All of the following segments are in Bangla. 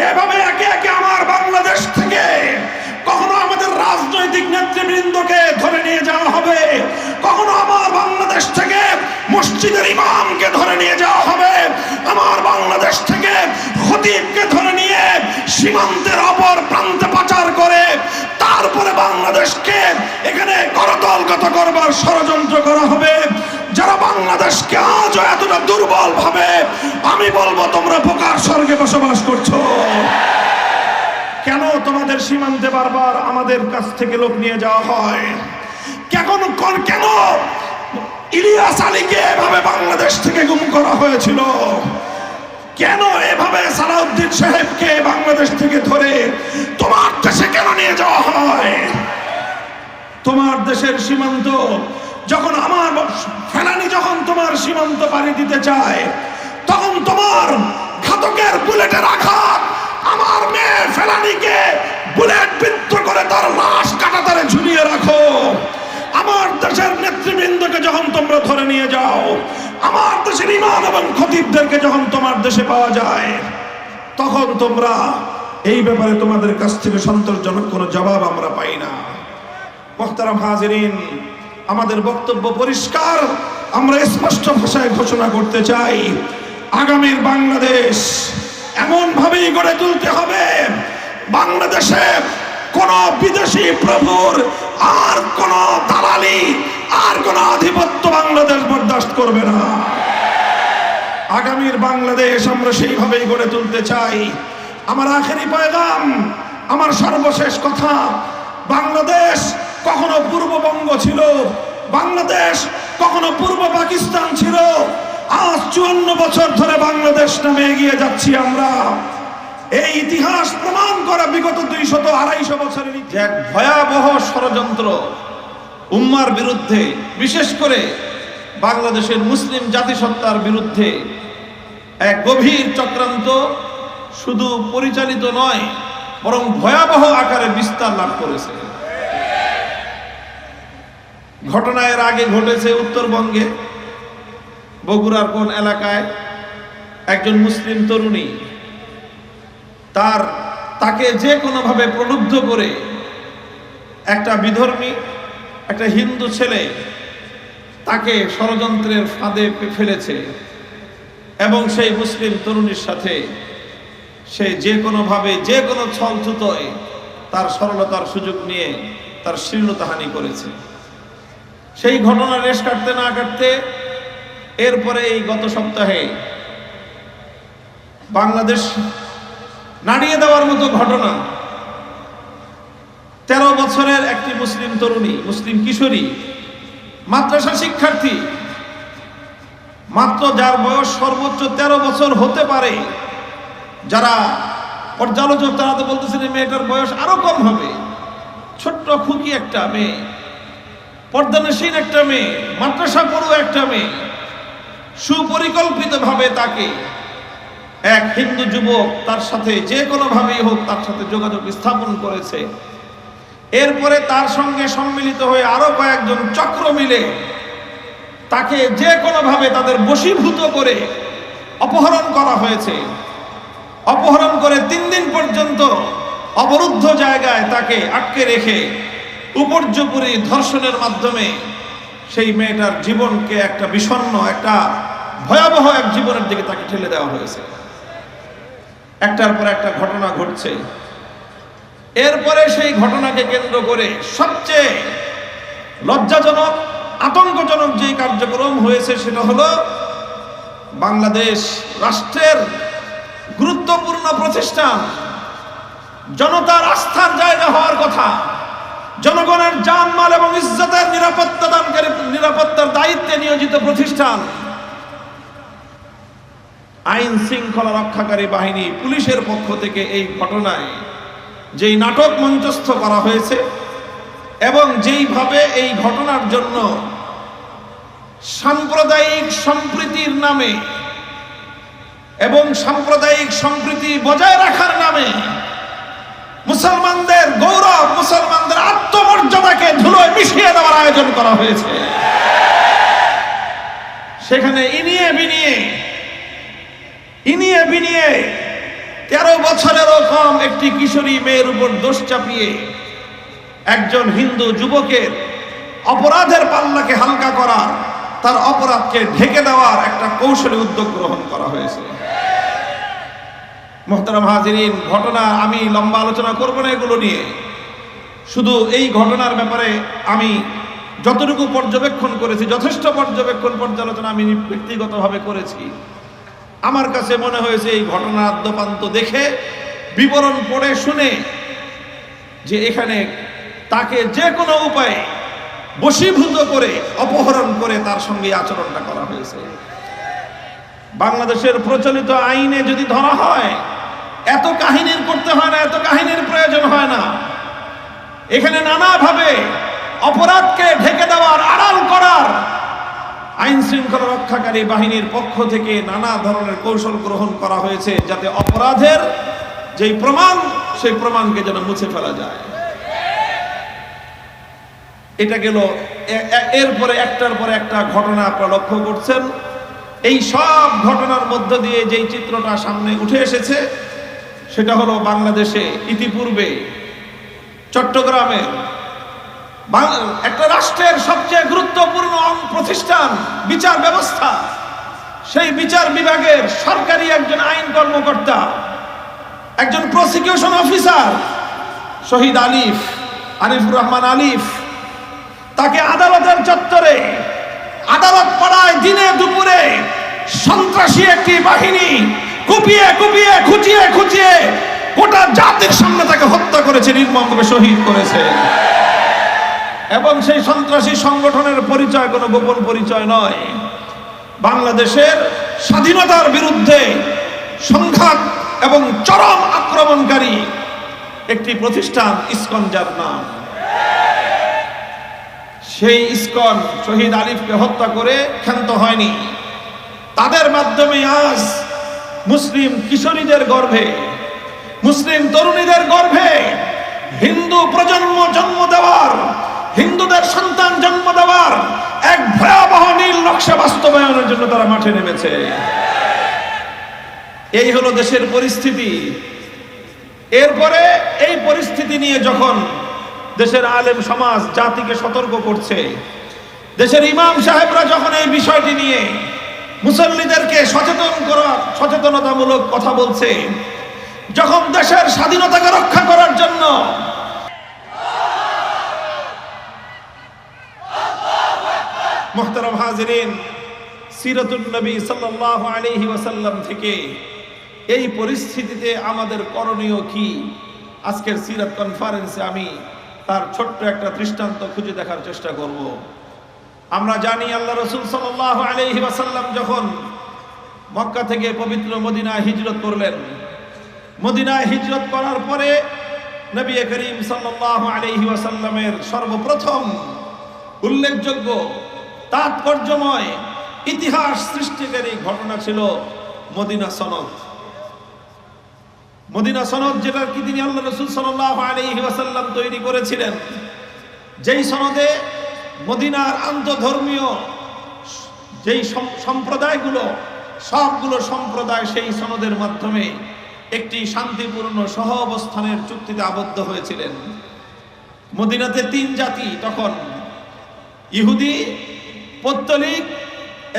এভাবে একে একে আমার বাংলাদেশ থেকে কখনো আমাদের রাজনৈতিক নেতৃবৃন্দকে ধরে নিয়ে যাওয়া হবে। কখনো আমার বাংলাদেশ থেকে মসজিদের ইমামকে ধরে নিয়ে যাওয়া হবে। আমার বাংলাদেশ থেকে খতিবকে ধরে নিয়ে সীমান্তের অপর প্রান্তে পাচার করে তারপরে বাংলাদেশকে এখানে করতলগত করবার ষড়যন্ত্র করা হবে। যারা বাংলাদেশকে আজও এতটা দুর্বল ভাবে, আমি বলব তোমরা বোকার স্বর্গে বসবাস করছ। কেন তোমাদের সীমান্তে বারবার আমাদের কাছ থেকে লোক নিয়ে যাওয়া হয়? কোন- কেন ইলিয়াস আলীকে এভাবে বাংলাদেশ থেকে গুম করা হয়েছিল? কেন এভাবে সাহেবকে বাংলাদেশ থেকে ধরে তোমার দেশে কেন নিয়ে যাওয়া হয়? তোমার দেশের সীমান্ত যখন আমার ফেলানি যখন তোমার সীমান্ত পাড়ি দিতে চায়, তখন তোমার ঘাতকের বুলেটের আঘাত আমার মেয়ে ফেলানিকে বুলেট বিদ্ধ করে তার লাশ কাটাতারে ঝুলিয়ে রাখো। আমার দেশের নেতৃবৃন্দকে যখন তোমরা ধরে নিয়ে যাও, আমার দেশের ইমান এবং খতিবদেরকে যখন তোমার দেশে পাওয়া যায় তখন তোমরা এই ব্যাপারে তোমাদের কাছ থেকে সন্তোষজনক কোনো জবাব আমরা পাই না। মোহতারাম হাজিরিন, আমাদের বক্তব্য পরিষ্কার। আমরা স্পষ্ট ভাষায় ঘোষণা করতে চাই, আগামীর বাংলাদেশ এমন ভাবেই গড়ে তুলতে হবে, বাংলাদেশে কোন বিদেশি প্রভুর আর কোন দালালি আর কোন আধিপত্য বাংলাদেশ বরদাস্ত করবে না। আগামীর বাংলাদেশ আমরা সেইভাবেই গড়ে তুলতে চাই। আমার আখেরি পয়গাম, আমার সর্বশেষ কথা, বাংলাদেশ কখনো পূর্ববঙ্গ ছিল, বাংলাদেশ কখনো পূর্ব পাকিস্তান ছিল। আজ চুয়ান্ন বছর ধরে বাংলাদেশ নামে এগিয়ে যাচ্ছি আমরা। এই ইতিহাস প্রমাণ করা বিগত দুইশত আড়াইশো বছরের এক ভয়াবহ ষড়যন্ত্র, উম্মার বিরুদ্ধে, বিশেষ করে বাংলাদেশের মুসলিম জাতিসত্তার বিরুদ্ধে এক গভীর চক্রান্ত শুধু পরিচালিত নয়, বরং ভয়াবহ আকারে বিস্তার লাভ করেছে। ঘটনা আগে ঘটেছে উত্তরবঙ্গে, বগুড়ার কোন এলাকায় একজন মুসলিম তরুণী তার, তাকে যে কোনোভাবে প্রলুব্ধ করে একটা বিধর্মী, একটা হিন্দু ছেলে তাকে ষড়যন্ত্রের ফাঁদে ফেলেছে। এবং সেই মুসলিম তরুণীর সাথে সে যে কোনোভাবে যে কোনো ছলছুতোয় তার সরলতার সুযোগ নিয়ে তার শীর্ণতাহানি করেছে। সেই ঘটনা রেশ কাটতে না কাটতে এরপরে এই গত সপ্তাহে বাংলাদেশ নাড়িয়ে দেওয়ার মতো ঘটনা। তেরো বছরের একটি মুসলিম তরুণী, মুসলিম কিশোরী মাদ্রাসা শিক্ষার্থী, মাত্র যার বয়স সর্বোচ্চ তেরো বছর হতে পারে, যারা পর্যালোচক, তারা তো বলতেছেন মেয়েটার বয়স আরও কম হবে। ছোট্ট খুকি একটা মেয়ে, পর্দানসীন একটা মেয়ে, মাদ্রাসা পড়ুয়া একটা মেয়ে, সুপরিকল্পিতভাবে তাকে এক হিন্দু যুবক তার সাথে যে কোনোভাবেই হোক তার সাথে যোগাযোগ স্থাপন করেছে। এরপরে তার সঙ্গে সম্মিলিত হয়ে আরও কয়েকজন চক্র মিলে তাকে যে কোনোভাবে তাদের বশীভূত করে অপহরণ করা হয়েছে। অপহরণ করে তিন দিন পর্যন্ত অবরুদ্ধ জায়গায় তাকে আটকে রেখে উপর্যপুরী ধর্ষণের মাধ্যমে সেই মেয়েটার জীবনকে একটা বিষণ্ণ, একটা ভয়াবহ এক জীবনের দিকে তাকে ঠেলে দেওয়া হয়েছে। একটার পর একটা ঘটনা ঘটছে। এরপরে সেই ঘটনাকে কেন্দ্র করে সবচেয়ে লজ্জাজনক, আতঙ্কজনক যে কার্যক্রম হয়েছে সেটা হলো বাংলাদেশ রাষ্ট্রের গুরুত্বপূর্ণ প্রতিষ্ঠান, জনতার আস্থার জায়গা হওয়ার কথা, জনগণের জানমাল এবং ইজ্জতের নিরাপত্তা দানকারী নিরাপত্তার দায়িত্বে নিয়োজিত প্রতিষ্ঠান, আইন শৃঙ্খলা রক্ষাকারী বাহিনী পুলিশের পক্ষ থেকে এই ঘটনায় যেই নাটক মঞ্চস্থ করা হয়েছে এবং যেইভাবে এই ঘটনার জন্য সাম্প্রদায়িক সম্প্রীতির নামে এবং সাম্প্রদায়িক সম্প্রীতি বজায় রাখার নামে মুসলমানদের গৌরব, মুসলমানদের আত্মমর্যাদাকে ধুলোয় মিশিয়ে দেওয়ার আয়োজন করা হয়েছে। সেখানে ইনিয়ে বিনিয়ে ইনিয়ে বিনিয়ে তেরো বছরেরও কম একটি কিশোরী মেয়ের উপর দোষ চাপিয়ে একজন হিন্দু যুবকের অপরাধের পাল্লাকে হালকা করার তার অপরাধকে ঢেকে দেওয়ার একটা কৌশলী উদ্যোগ গ্রহণ করা হয়েছে। মোহতারাম হাজিরিন, ঘটনা আমি লম্বা আলোচনা করব না এগুলো নিয়ে। শুধু এই ঘটনার ব্যাপারে আমি যতটুকু পর্যবেক্ষণ করেছি, যথেষ্ট পর্যবেক্ষণ পর্যালোচনা আমি ব্যক্তিগতভাবে করেছি। আমার কাছে মনে হয়েছে এই ঘটনার আদ্যপান্ত দেখে বিবরণ পড়ে শুনে যে এখানে তাকে যে কোনো উপায়ে বশীভূত করে, অপহরণ করে তার সঙ্গে আচরণটা করা হয়েছে। বাংলাদেশের প্রচলিত আইনে যদি ধরা হয়, এত কাহিনীর করতে হয় না, এত কাহিনীর প্রয়োজন হয় না। এখানে নানাভাবে অপরাধকে ঢেকে দেওয়ার, আড়াল করার আইন শৃঙ্খলা রক্ষাকারী বাহিনীর পক্ষ থেকে নানা ধরনের কৌশল গ্রহণ করা হয়েছে যাতে অপরাধের যেই প্রমাণ, সেই প্রমাণকে যেন মুছে ফেলা যায়। এটা গেল এরপরে একটার পরে একটা ঘটনা আপনারা লক্ষ্য করছেন। এই সব ঘটনার মধ্য দিয়ে যেই চিত্রটা সামনে উঠে এসেছে, সেটা হলো বাংলাদেশে ইতিপূর্বে চট্টগ্রামের একটা রাষ্ট্রের সবচেয়ে গুরুত্বপূর্ণ প্রতিষ্ঠান, বিচার ব্যবস্থা। সেই বিচার বিভাগের সরকারি একজন আইন কর্মকর্তা, একজন প্রসিকিউশন অফিসার শহীদ আলিফ, আরিফুর রহমান আলিফ, তাকে আদালতের চত্বরে, আদালত পাড়ায় দিনে দুপুরে সন্ত্রাসী একটি বাহিনী কুপিয়ে কুপিয়ে, খুঁচিয়ে খুঁচিয়ে গোটা জাতির সামনে তাকে হত্যা করেছে, নির্মমভাবে শহীদ করেছে। এবং সেই সন্ত্রাসী সংগঠনের পরিচয় কোনো গোপন পরিচয় নয়। বাংলাদেশের স্বাধীনতার বিরুদ্ধে সংঘাত এবং চরম আক্রমণকারী একটি প্রতিষ্ঠান, ইস্কন যার নাম। সেই ইসকন শহীদ আলিফকে হত্যা করে ক্ষান্ত হয়নি। তাদের মাধ্যমে আজ মুসলিম কিশোরীদের গর্ভে, মুসলিম তরুণীদের গর্ভে হিন্দু প্রজন্ম জন্ম দেওয়ার হিন্দুদের সন্তান জন্ম দেওয়ার এক ভয়াবহ নীল নকশা বাস্তবায়নের জন্য তারা মাঠে নেমেছে। এই হলো দেশের পরিস্থিতি। এরপরে এই পরিস্থিতি নিয়ে যখন দেশের আলেম সমাজ জাতিকে সতর্ক করছে, দেশের ইমাম সাহেবরা যখন এই বিষয়টি নিয়ে মুসল্লিদেরকে সচেতন করার সচেতনতামূলক কথা বলছে, যখন দেশের স্বাধীনতাকে রক্ষা করার জন্য মোহতারাম হাজিরিন সিরাতুল নবী সাল্লাল্লাহু আলাইহি ওয়াসাল্লাম থেকে এই পরিস্থিতিতে আমাদের করণীয় কি? আজকের সিরাত কনফারেন্সে আমি তার ছোট্ট একটা দৃষ্টান্ত খুঁজে দেখার চেষ্টা করব। আমরা জানি আল্লাহ রসুল সাল্লাল্লাহু আলাইহি ওয়াসাল্লাম যখন মক্কা থেকে পবিত্র মদিনায় হিজরত করলেন, মদিনায় হিজরত করার পরে নবী করিম সাল্লাল্লাহু আলাইহি ওয়াসাল্লামের সর্বপ্রথম উল্লেখযোগ্য তাৎপর্যময় ইতিহাস সৃষ্টিকারী ঘটনা ছিল মদিনা সনদ। মদিনা সনদ যেটা কি তিনি আল্লাহ রসুল ওয়াসাল্লাম তৈরি করেছিলেন। যেই সনদে মদিনার আন্তধর্মীয় যেই সম্প্রদায়গুলো, সবগুলো সম্প্রদায় সেই সনদের মাধ্যমে একটি শান্তিপূর্ণ সহ অবস্থানের চুক্তিতে আবদ্ধ হয়েছিলেন। মদিনাতে তিন জাতি তখন, ইহুদি পত্তলিক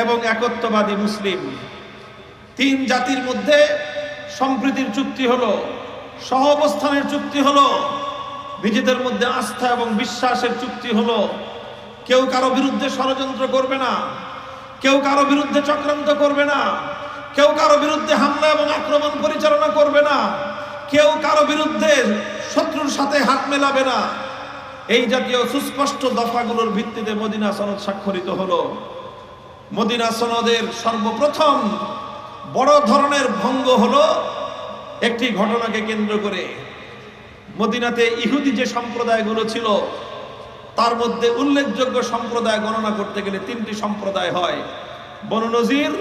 এবং একত্ববাদী মুসলিম। তিন জাতির মধ্যে সম্প্রীতির চুক্তি হলো সহ অবস্থানের চুক্তি হলো, নিজেদের মধ্যে আস্থা এবং বিশ্বাসের চুক্তি হলো। কেউ কারও বিরুদ্ধে ষড়যন্ত্র করবে না, কেউ কারও বিরুদ্ধে চক্রান্ত করবে না, কেউ কারও বিরুদ্ধে হামলা এবং আক্রমণ পরিচালনা করবে না, কেউ কারও বিরুদ্ধে শত্রুর সাথে হাত মেলাবে না। এই জাতীয় সুস্পষ্ট দফাগুলোর ভিত্তিতে মদিনা সনদ স্বাক্ষরিত হলো। মদিনা সনদের সর্বপ্রথম বড় ধরনের ভঙ্গ হলো একটি ঘটনাকে কেন্দ্র করে। মদিনাতে ইহুদি যে সম্প্রদায়গুলো ছিল, তার মধ্যে উল্লেখযোগ্য সম্প্রদায় গণনা করতে গেলে তিনটি সম্প্রদায় হয়। বনু নজির,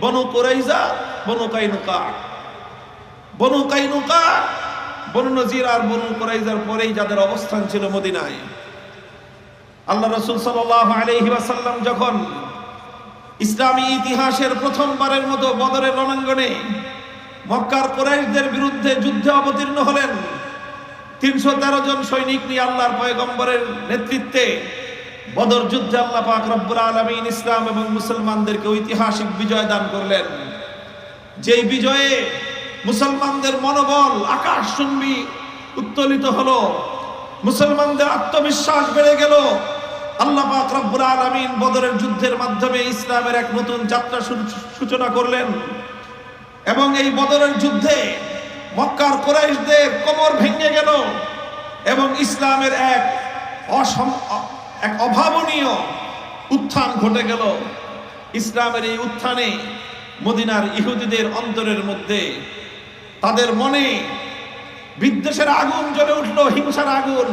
বনু কোরাইজা, বনু কাইনুকা। বনু কাইনুকা বনু নজির আর বনু কোরাইজার পরেই যাদের অবস্থান ছিল মদিনায়। আল্লাহ রসুল সাল্লাহ যখন ইসলামী ইতিহাসের প্রথমবারের মতো বদরের রণাঙ্গনে মক্কার কোরাইশদের বিরুদ্ধে যুদ্ধে অবতীর্ণ হলেন, তিনশো তেরো জন সৈনিক নিয়ে আল্লাহর পয়গম্বরের নেতৃত্বে বদর যুদ্ধে আল্লাহ পাক রব্বুল আলমিন ইসলাম এবং মুসলমানদেরকে ঐতিহাসিক বিজয় দান করলেন। যেই বিজয়ে মুসলমানদের মনোবল আকাশ শুনবি উত্তোলিত হলো। মুসলমানদের আত্মবিশ্বাস বেড়ে গেল। আল্লাহ পাক রব্বুল আলামিন বদরের যুদ্ধের মাধ্যমে ইসলামের এক নতুন যাত্রা সূচনা করলেন এবং এই বদরের যুদ্ধে মক্কার কোরাইশদের কোমর ভেঙে গেল এবং ইসলামের এক অসম, এক অভাবনীয় উত্থান ঘটে গেল। ইসলামের এই উত্থানে মদিনার ইহুদিদের অন্তরের মধ্যে তাদের মনে বিদ্বেষের আগুন জ্বলে উঠল, হিংসার আগুন।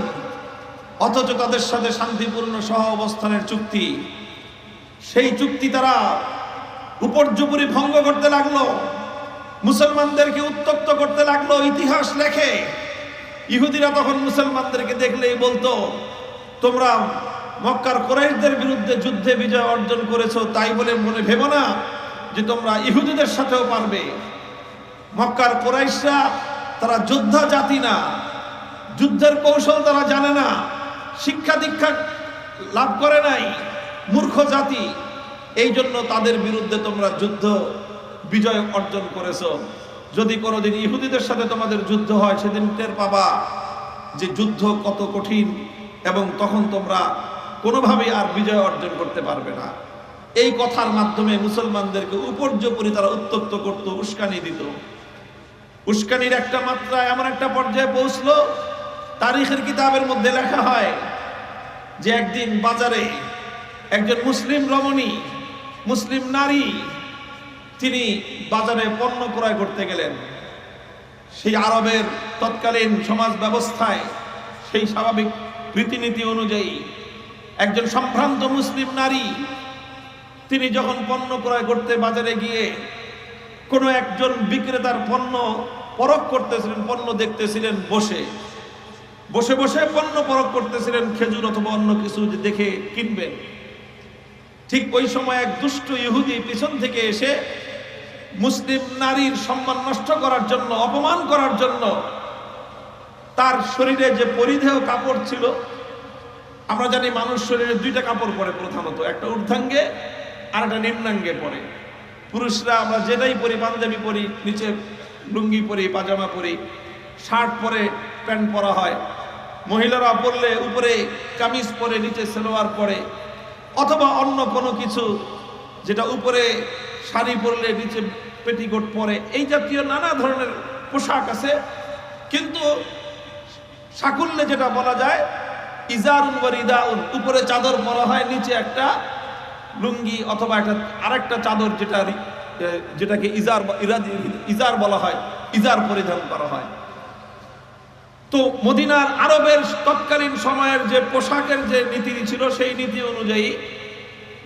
অথচ তাদের সাথে শান্তিপূর্ণ সহ অবস্থানের চুক্তি। সেই চুক্তি তারা উপর্যুপুরি ভঙ্গ করতে লাগল। মুসলমানদেরকে উত্তক্ত করতে লাগল, ইতিহাস লেখে। ইহুদিরা তখন মুসলমানদেরকে দেখলেই বলতো, তোমরা মক্কার কোরাইশদের বিরুদ্ধে যুদ্ধে বিজয় অর্জন করেছ, তাই বলে মনে ভেবো না যে তোমরা ইহুদিদের সাথেও পারবে। মক্কার কোরাইশরা, তারা যোদ্ধা জাতি না। যুদ্ধের কৌশল তারা জানে না। শিক্ষা দীক্ষা লাভ করে নাই, মূর্খ জাতি। এই জন্য তাদের বিরুদ্ধে তোমরা যুদ্ধ বিজয় অর্জন করেছ। যদি কোনোদিন ইহুদিদের সাথে তোমাদের যুদ্ধ হয়, সেদিন টের পাবা যে যুদ্ধ কত কঠিন এবং তখন তোমরা কোনোভাবেই আর বিজয় অর্জন করতে পারবে না। এই কথার মাধ্যমে মুসলমানদেরকে উপর্যপরি তারা উত্তক্ত করত, উস্কানি দিত। উস্কানির একটা মাত্রা এমন একটা পর্যায়ে পৌঁছলো, তারিখের কিতাবের মধ্যে লেখা হয় যে একদিন বাজারে একজন মুসলিম রমণী, মুসলিম নারী, তিনি বাজারে পণ্য ক্রয় করতে গেলেন। সেই আরবের তৎকালীন সমাজ ব্যবস্থায় সেই স্বাভাবিক রীতিনীতি অনুযায়ী একজন সম্ভ্রান্ত মুসলিম নারী, তিনি যখন পণ্য ক্রয় করতে বাজারে গিয়ে কোনো একজন বিক্রেতার পণ্য পরখ করতেছিলেন, পণ্য দেখতেছিলেন, বসে। বসে বসে পণ্য পরখ করতেছিলেন, খেজুর অথবা অন্য কিছু দেখে কিনবেন। ঠিক ওই সময় এক দুষ্ট ইহুদি পিছন থেকে এসে মুসলিম নারীর সম্মান নষ্ট করার জন্য, অপমান করার জন্য তার শরীরে যে পরিধেয় কাপড় ছিল, আমরা জানি মানুষ শরীরে দুইটা কাপড় পরে প্রধানত, একটা ঊর্ধ্বাঙ্গে আর একটা নিম্নাঙ্গে পরে। পুরুষরা আমরা যেটাই পরি, পাঞ্জাবি পরি, নিচে লুঙ্গি পরি, পাজামা পরি, শার্ট পরে প্যান্ট পরা হয়। মহিলারা পরলে উপরে কামিজ পরে, নিচে সেলোয়ার পরে, অথবা অন্য কোনো কিছু যেটা উপরে শাড়ি পরলে নিচে পেটিকোট পরে, এই জাতীয় নানা ধরনের পোশাক আছে। কিন্তু সাকুল্যে যেটা বলা যায়, ইজারুন ওয়া রিদাউন, উপরে চাদর পরা হয়, নিচে একটা লুঙ্গি অথবা একটা, আরেকটা চাদর যেটা যেটাকে ইজার ইজার বলা হয়, ইজার পরিধান করা হয়। তো মদিনার আরবের তৎকালীন সময়ের যে পোশাকের যে নীতি ছিল, সেই নীতি অনুযায়ী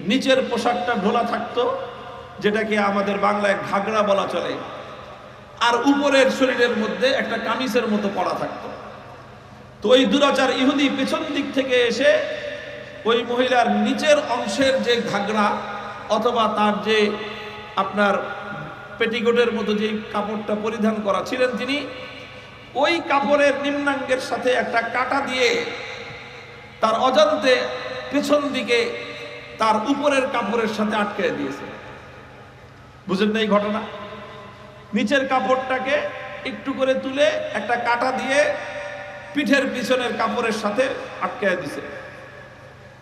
নিচের পোশাকটা ঢোলা থাকতো, যেটাকে আমাদের বাংলায় ঘাগড়া বলা চলে। আর উপরের শরীরের মধ্যে একটা কামিজের মতো পড়া থাকতো। তো ওই দুরাচার ইহুদি পেছন দিক থেকে এসে ওই মহিলার নিচের অংশের যে ঘাগড়া অথবা তার যে আপনার পেটিকোটের মতো যে কাপড়টা পরিধান করা ছিলেন তিনি, ওই কাপড়ের নিম্নাঙ্গের সাথে একটা কাটা দিয়ে তার অজান্তে পেছন দিকে তার উপরের কাপড়ের সাথে আটকে দিয়েছে। বুঝেন না এই ঘটনা? নিচের কাপড়টাকে একটু করে তুলে একটা কাটা দিয়ে পিঠের পিছনের কাপড়ের সাথে আটকে দিছে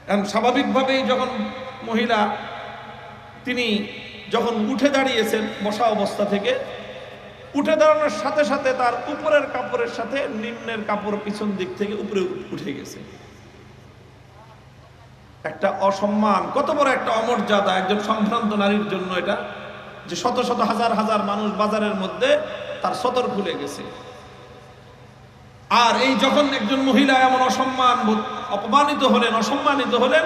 এবং স্বাভাবিকভাবেই যখন মহিলা, তিনি যখন উঠে দাঁড়িয়েছেন বসা অবস্থা থেকে, উঠে দাঁড়ানোর সাথে সাথে তার উপরের কাপড়ের সাথে নিম্নের কাপড় পিছন দিক থেকে উপরে উঠে গেছে। একটা অসম্মান, কত বড় একটা অমর্যাদা, একজন সম্ভ্রান্ত নারীর জন্য এটা, যে শত শত হাজার হাজার মানুষ বাজারের মধ্যে তার সতর খুলে গেছে। আর এই যখন একজন মহিলা এমন অসম্মান অপমানিত হলেন, অসম্মানিত হলেন,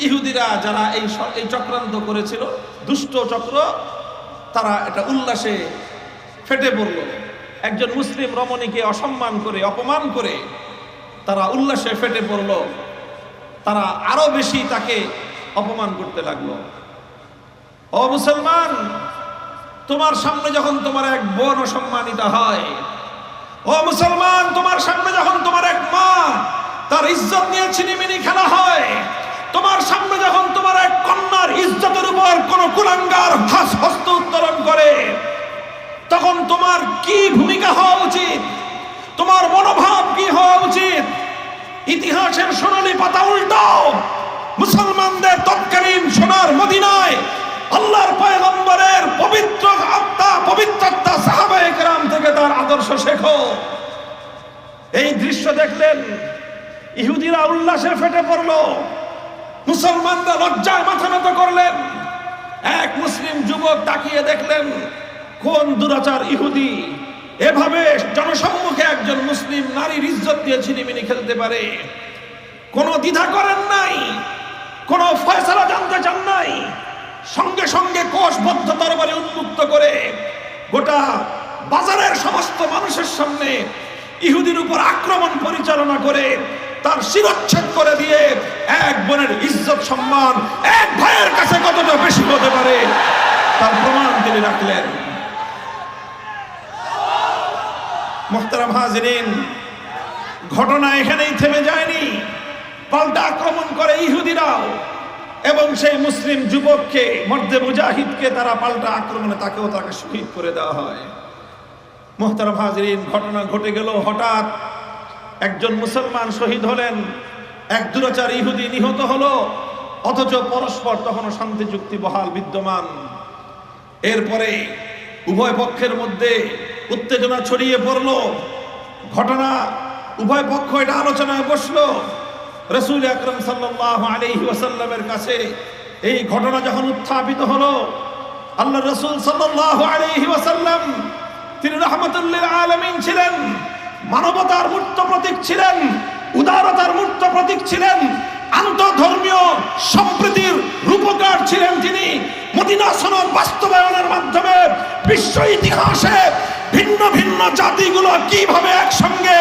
ইহুদিরা যারা এই এই চক্রান্ত করেছিল, দুষ্ট চক্র, তারা এটা উল্লাসে ফেটে পড়ল। একজন মুসলিম রমণীকে অসম্মান করে, অপমান করে, তারা উল্লাসে ফেটে পড়ল। তারা আরও বেশি তাকে অপমান করতে লাগল। ও মুসলমান, তোমার সামনে যখন তোমার এক বোন অসম্মানিত হয় ও মুসলমান, তোমার সামনে যখন তোমার এক মা তার ইজ্জত নিয়ে ছিনিমিনি খেলা হয়, তোমার সামনে যখন তোমার এক কন্যার ইজ্জতের উপর কোন কুলাঙ্গার হাস হস্ত উত্তোলন করে, তখন তোমার কি ভূমিকা হওয়া উচিত? তোমার মনোভাব কি হওয়া উচিত? ইতিহাসের সোনালি পাতা উল্টাও মুসলমানদের তৎকালীন সোনার মদিনায় আল্লাহর পয়গম্বরের পবিত্র পবিত্রতা সাহাবায়ে কেরাম থেকে তার আদর্শ শেখো। এই দৃশ্য দেখলেন, ইহুদিরা উল্লাসে ফেটে পড়ল, মুসলমানরা লজ্জায় মাথা নত করলেন। এক মুসলিম যুবক তাকিয়ে দেখলেন, কোন দুরাচার ইহুদি? এভাবে জনসম্মুখে একজন মুসলিম নারীর ইজ্জত দিয়ে ছিনিমিনি খেলতে পারে। কোনো দ্বিধা করেন নাই, কোনো ফয়সলা জানতে চান নাই সঙ্গে সঙ্গে কোষবদ্ধ তরবারি উন্মুক্ত করে গোটা বাজারের সমস্ত মানুষের সামনে ইহুদির উপর আক্রমণ পরিচালনা করে তার শিরচ্ছেদ করে দিয়ে এক বোনের ইজ্জত, সম্মান এক ভাইয়ের কাছে কতটা বেশি হতে পারে তার প্রমাণ তিনি রাখলেন। মোহতারাম হাজরিন, ঘটনা এখানেই থেমে যায়নি। পাল্টা আক্রমণ করে ইহুদিরাও এবং সেই মুসলিম যুবককে, মর্দে মুজাহিদকে তারা পাল্টা আক্রমণে তাকেও তাকে শহীদ করে দেওয়া হয়। মোহতারাম হাজরিন, ঘটনা ঘটে গেল হঠাৎ। একজন মুসলমান শহীদ হলেন, এক দুরাচার ইহুদি নিহত হলো, অথচ পরস্পর তখনও শান্তি চুক্তি বহাল বিদ্যমান। এরপরে উভয় পক্ষের মধ্যে উত্তেজনা ছড়িয়ে পড়ল, ঘটনা উভয় পক্ষ এটা আলোচনায় বসল। রসুল আকরম সাল্লাহ আলহি ওয়াসাল্লামের কাছে এই ঘটনা যখন উত্থাপিত হলো, আল্লাহ রসুল সাল্লাহ আলহি ওয়াসাল্লাম তিনি রহমতুল্লিল আলমিন ছিলেন, মানবতার মূর্ত প্রতীক ছিলেন, উদারতার মূর্ত প্রতীক ছিলেন, আন্তধর্মীয় সম্প্রীতির রূপকার ছিলেন তিনি। মদিনা বাস্তবায়নের মাধ্যমে বিশ্ব ইতিহাসে ভিন্ন ভিন্ন জাতিগুলো কীভাবে একসঙ্গে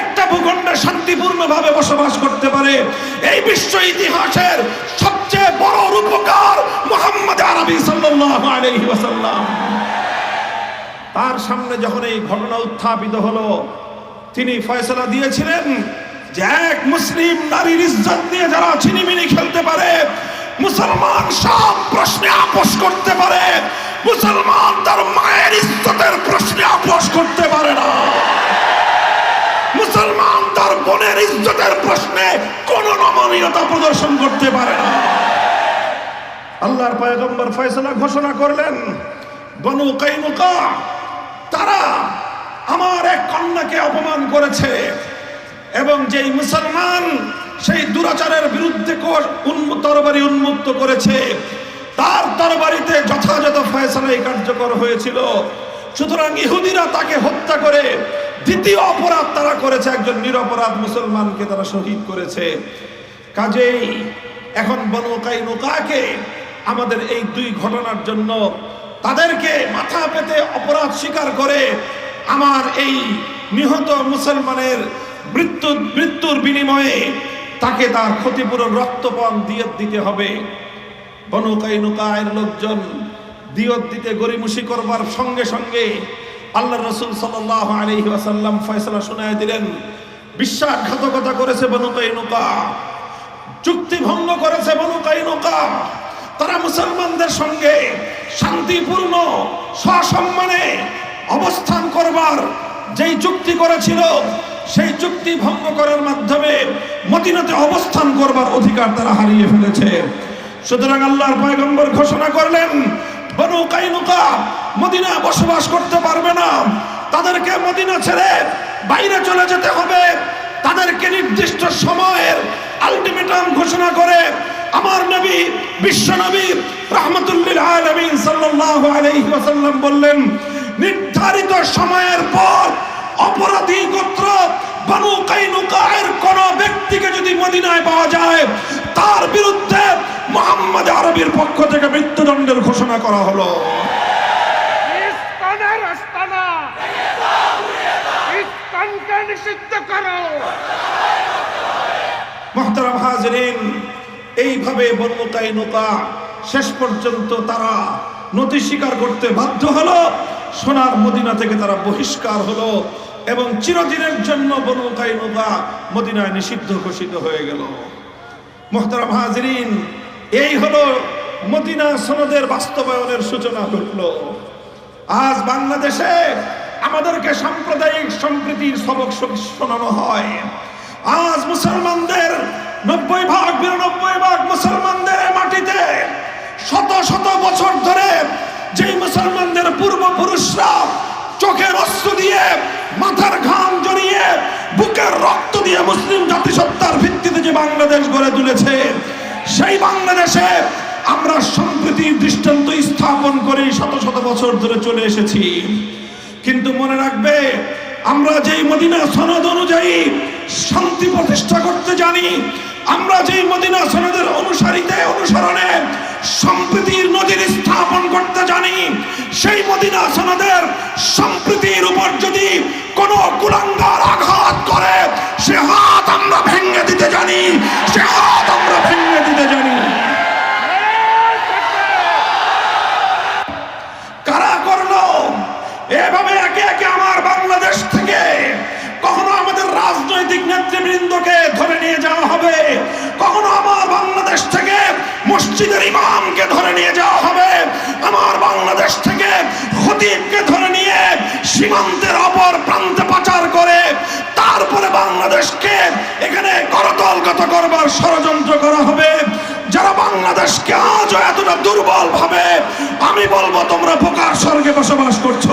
একটা ভূখণ্ডে শান্তিপূর্ণভাবে বসবাস করতে পারে? এই বিশ্ব ইতিহাসের সবচেয়ে বড় রূপকার মোহাম্মদ আরবি ওয়াসাল্লাম। তার সামনে যখন এই ঘটনা উত্থাপিত হলো, তিনি ফয়সলা দিয়েছিলেন যে এক মুসলিম নারীর ইজ্জত নিয়ে যারা ছিনিমিনি খেলতে পারে, মুসলমান সব প্রশ্নে আপোষ করতে পারে মুসলমান তার মায়ের ইজ্জতের প্রশ্নে আপোষ করতে পারে না। মুসলমান তার বোনের ইজ্জতের প্রশ্নে কোন নমনীয়তা প্রদর্শন করতে পারে না। আল্লাহর পয়গম্বর ফয়সলা ঘোষণা করলেন, বনু কাইনুকা তারা আমার এক কন্যাকে অপমান করেছে এবং যেই মুসলমান সেই দুরাচারের বিরুদ্ধে তরবারি উন্মুক্ত করেছে, তার তরবারিতে যথাযথ ফয়সালাই কার্যকর হয়েছিল। সুতরাং ইহুদিরা তাকে হত্যা করে দ্বিতীয় অপরাধ তারা করেছে, একজন নিরপরাধ মুসলমানকে তারা শহীদ করেছে। কাজেই এখন বনু কাইনুকাকে আমাদের এই দুই ঘটনার জন্য তাদেরকে মাথা পেতে অপরাধ স্বীকার করে আমার এই নিহত মুসলমানের মৃত্যু, মৃত্যুর বিনিময়ে তাকে তার ক্ষতিপূরণ রক্তপণ দিয়ে দিতে হবে। বনু কাইনুকায়ের লোকজন দিয়ত দিতে গরিমুষি করবার সঙ্গে সঙ্গে আল্লাহ রসুল সাল্লাহ আলহি ওয়াসাল্লাম ফয়সলা শুনায় দিলেন। বিশ্বাসঘাতকতা করেছে বনু কাইনুকা। চুক্তি ভঙ্গ করেছে বনু কাইনুকা। তারা মুসলমানদের সঙ্গে শান্তিপূর্ণ সসম্মানে অবস্থান করবার যেই চুক্তি করেছিল, সেই চুক্তি ভঙ্গ করার মাধ্যমে মদিনাতে অবস্থান করবার অধিকার তারা হারিয়ে ফেলেছে। সুতরাং আল্লাহর পয়গম্বর ঘোষণা করলেন বনু কাইনুকা মদিনা বসবাস করতে পারবে না। তাদেরকে মদিনা ছেড়ে বাইরে চলে যেতে হবে। তাদেরকে নির্দিষ্ট সময়ের আলটিমেটাম ঘোষণা করে আমার নবী, বিশ্ব নবী রহমতুল্লিল আলমিন ওয়াসাল্লাম বললেন, নির্ধারিত সময়ের পর অপরাধী গোত্র বানু কাইনুকায়ের কোন ব্যক্তিকে যদি মদিনায় পাওয়া যায়, তার বিরুদ্ধে মোহাম্মদ আরবির পক্ষ থেকে মৃত্যুদণ্ডের ঘোষণা করা হলো। নিষিদ্ধ করো। মহতারাম হাজরিন এইভাবে বনু কাইনুকা শেষ পর্যন্ত তারা নতি স্বীকার করতে বাধ্য হলো সোনার মদিনা থেকে তারা বহিষ্কার হলো এবং চিরদিনের জন্য বনু কাইনুকা মদিনায় নিষিদ্ধ ঘোষিত হয়ে গেল। মোহতারাম হাজরিন এই হলো মদিনা সনদের বাস্তবায়নের সূচনা ঘটলো। আজ বাংলাদেশে আমাদেরকে সাম্প্রদায়িক সম্প্রীতির সবক শোনানো হয়। আজ মুসলমানদের নব্বই ভাগ, বিরানব্বই ভাগ মুসলমানদের মাটিতে শত শত বছর ধরে যেই মুসলমানদের পূর্বপুরুষরা চোখের অস্ত্র দিয়ে, মাথার ঘাম জড়িয়ে, বুকের রক্ত দিয়ে মুসলিম জাতিসত্তার ভিত্তিতে যে বাংলাদেশ গড়ে তুলেছে, সেই বাংলাদেশে আমরা সম্প্রীতির দৃষ্টান্ত স্থাপন করে শত শত বছর ধরে চলে এসেছি। কিন্তু মনে রাখবে, আমরা যেই মদিনা সনদ অনুযায়ী শান্তি প্রতিষ্ঠা করতে জানি, আমরা যেই মদিনা সনদের অনুসারীতে অনুসরণে সম্প্রীতির নদীর স্থাপন করতে জানি, সেই মদিনা সনদের সম্প্রীতির উপর যদি কোনো কুলাঙ্গার আঘাত করে, সে হাত আমরা ভেঙে দিতে জানি, সে হাত আমরা ভেঙে দুর্বল ভাবে। আমি বলব, তোমরা পোকার স্বর্গে বসবাস করছ।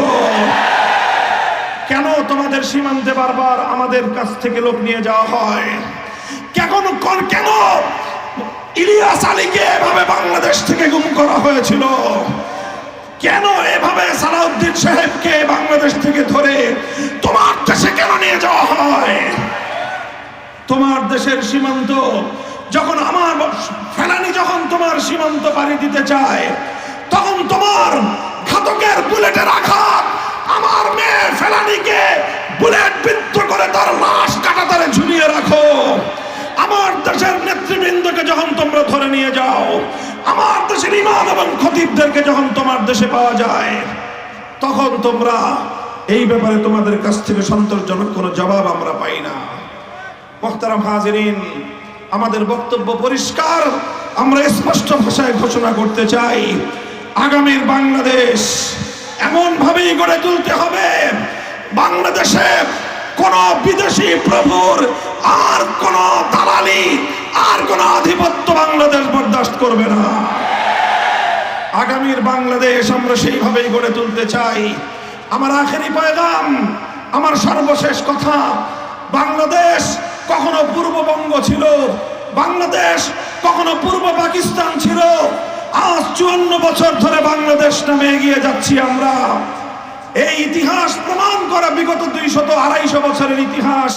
কেন তোমাদের সীমান্তে বারবার আমাদের কাছ থেকে লোক নিয়ে যাওয়া হয়? কেন কোন- ইলিয়াস আলীকে এভাবে বাংলাদেশ থেকে গুম করা হয়েছিল? কেন এভাবে সালাউদ্দিন সাহেবকে বাংলাদেশ থেকে ধরে তোমার দেশে কেন নিয়ে যাওয়া হয়? তোমার দেশের সীমান্ত যখন আমার ফেলানি যখন তোমার সীমান্ত পাড়ি দিতে চায়, তখন তোমার ঘাতকের বুলেটের আঘাত আমার মেয়ে ফেলানিকে বুলেট বিদ্ধ করে তার লাশ কাটাতারে ঝুলিয়ে রাখো। আমার দেশের নেতৃবৃন্দকে যখন তোমরা ধরে নিয়ে যাও, আমার দেশের ইমান এবং খতিবদেরকে যখন তোমার দেশে পাওয়া যায়, তখন তোমরা এই ব্যাপারে তোমাদের কাছ থেকে সন্তোষজনক কোনো জবাব আমরা পাই না। মোহতারাম হাজিরিন আমাদের বক্তব্য পরিষ্কার। আমরা স্পষ্ট ভাষায় ঘোষণা করতে চাই, আগামীর বাংলাদেশ এমন ভাবেই গড়ে তুলতে হবে, বাংলাদেশে কোন বিদেশি প্রভুর আর কোন দালালি আর কোন আধিপত্য বাংলাদেশ বরদাস্ত করবে না। আগামীর বাংলাদেশ আমরা সেইভাবেই গড়ে তুলতে চাই। আমার আখেরি পয়গাম, আমার সর্বশেষ কথা, বাংলাদেশ কখনো পূর্ববঙ্গ ছিল, বাংলাদেশ, কখনো পূর্ব পাকিস্তান ছিল। আজ চুয়ান্ন বছর ধরে বাংলাদেশ নামে এগিয়ে যাচ্ছি আমরা। এই ইতিহাস প্রমাণ করা বিগত দুইশত আড়াইশো বছরের ইতিহাস।